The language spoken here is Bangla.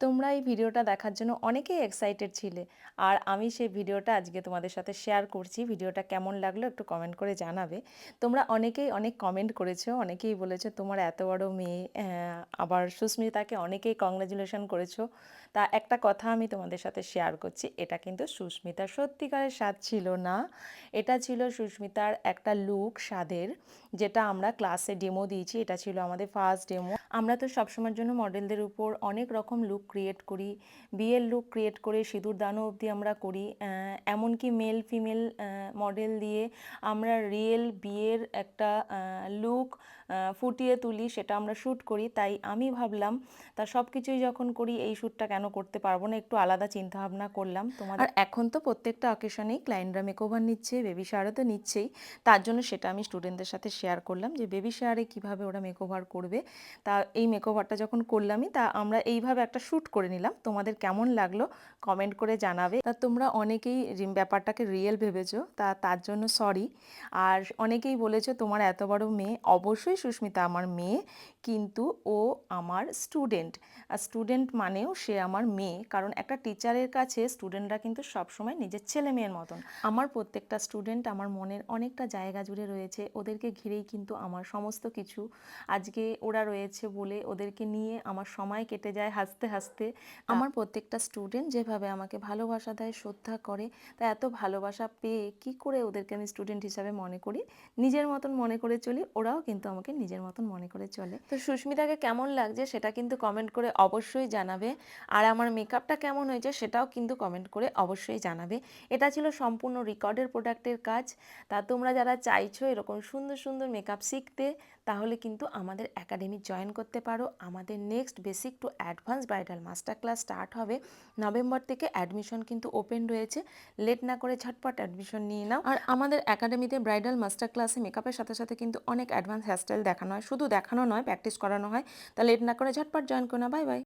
তোমরা এই ভিডিওটা দেখার জন্য অনেকেই এক্সাইটেড ছিলে। আর আমি সেই ভিডিওটা আজকে তোমাদের সাথে শেয়ার করছি। ভিডিওটা কেমন লাগল একটু কমেন্ট করে জানাবে। তোমরা অনেকেই অনেক কমেন্ট করেছ, অনেকেই বলেছ তোমার এত বড় মেয়ে আবার সুস্মিতাকে অনেকেই কংগ্রাচুলেশন করেছ। তা একটা কথা আমি তোমাদের সাথে শেয়ার করছি, এটা কিন্তু সুস্মিতার সত্যিকারের স্বাদ ছিল না। এটা ছিল সুস্মিতার একটা লুক স্বাদের, যেটা আমরা ক্লাসে ডেমো দিয়েছি। এটা ছিল আমাদের ফার্স্ট ডেমো আমরা তো সবসময়ের জন্য মডেলদের উপর অনেক রকম লুক ক্রিয়েট করি বিয়ের লুক ক্রিয়েট করে সিঁদুর দানও অবধি আমরা করি এমনকি মেল ফিমেল মডেল দিয়ে আমরা রিয়েল বিয়ের একটা লুক ফুটিয়ে তুলি, সেটা আমরা শ্যুট করি। তাই আমি ভাবলাম, তা সব কিছুই যখন করি, এই শ্যুটটা কেন করতে পারব না? একটু আলাদা চিন্তা ভাবনা করলাম। তোমার আর এখন তো প্রত্যেকটা অকেশনেই ক্লায়েন্টরা মেকওভার নিচ্ছে বেবি শাওয়ারে তো নিচ্ছেই। তার জন্য সেটা আমি স্টুডেন্টদের সাথে শেয়ার করলাম যে বেবি শাওয়ারে কীভাবে ওরা মেকওভার করবে? তা এই মেকওভারটা যখন করলামই, তা আমরা এইভাবে একটা শ্যুট করে নিলাম। তোমাদের কেমন লাগল কমেন্ট করে জানাবে। তা তোমরা অনেকেই ব্যাপারটাকে রিয়েল ভেবেছো, তা তার জন্য সরি আর অনেকেই বলেছ, তোমার এত বড় মেয়ে। অবশ্যই সুস্মিতা আমার মেয়ে কিন্তু ও আমার স্টুডেন্ট আর স্টুডেন্ট মানেও সে আমার মেয়ে কারণ একটা টিচারের কাছে স্টুডেন্টরা কিন্তু সবসময় নিজের ছেলে মেয়ের মতন। আমার প্রত্যেকটা স্টুডেন্ট আমার মনের অনেকটা জায়গা জুড়ে রয়েছে ওদেরকে ঘিরেই কিন্তু আমার সমস্ত কিছু। আজকে ওরা রয়েছে বলে ওদেরকে নিয়ে আমার সময় কেটে যায় হাসতে হাসতে। আমার প্রত্যেকটা স্টুডেন্ট যেভাবে আমাকে ভালোবাসা দেয় শ্রদ্ধা করে তা এত ভালোবাসা পেয়ে কি করে ওদেরকে আমি স্টুডেন্ট হিসাবে মনে করি? নিজের মতন মনে করে চলি ওরাও কিন্তু আমাকে নিজের মতন মনে করে চলে। তো সুস্মিতাকে কেমন লাগছে সেটা কিন্তু কমেন্ট করে অবশ্যই জানাবে। আর আমার মেকআপটা কেমন হয়েছে সেটাও কিন্তু কমেন্ট করে অবশ্যই জানাবে। এটা ছিল সম্পূর্ণ রেকর্ডের প্রোডাক্টের কাজ। তা তোমরা যারা চাইছো এরকম সুন্দর সুন্দর মেকআপ শিখতে তাহলে কিন্তু আমাদের একাডেমি জয়েন করতে পারো। আমাদের next basic to advance bridal master class start হবে। নভেম্বর থেকে অ্যাডমিশন কিন্তু ওপেন রয়েছে। লেট না করে ঝটপট অ্যাডমিশন নিয়ে নাও। আর আমাদের একাডেমিতে ব্রাইডাল মাস্টার ক্লাসে মেকআপের সাথে সাথে কিন্তু অনেক অ্যাডভান্স হেয়ারস্টাইল দেখানো হয়। শুধু দেখানো নয় প্র্যাকটিস করানো হয়। তাহলে লেট না করে ঝটপট জয়েন করে না। Bye bye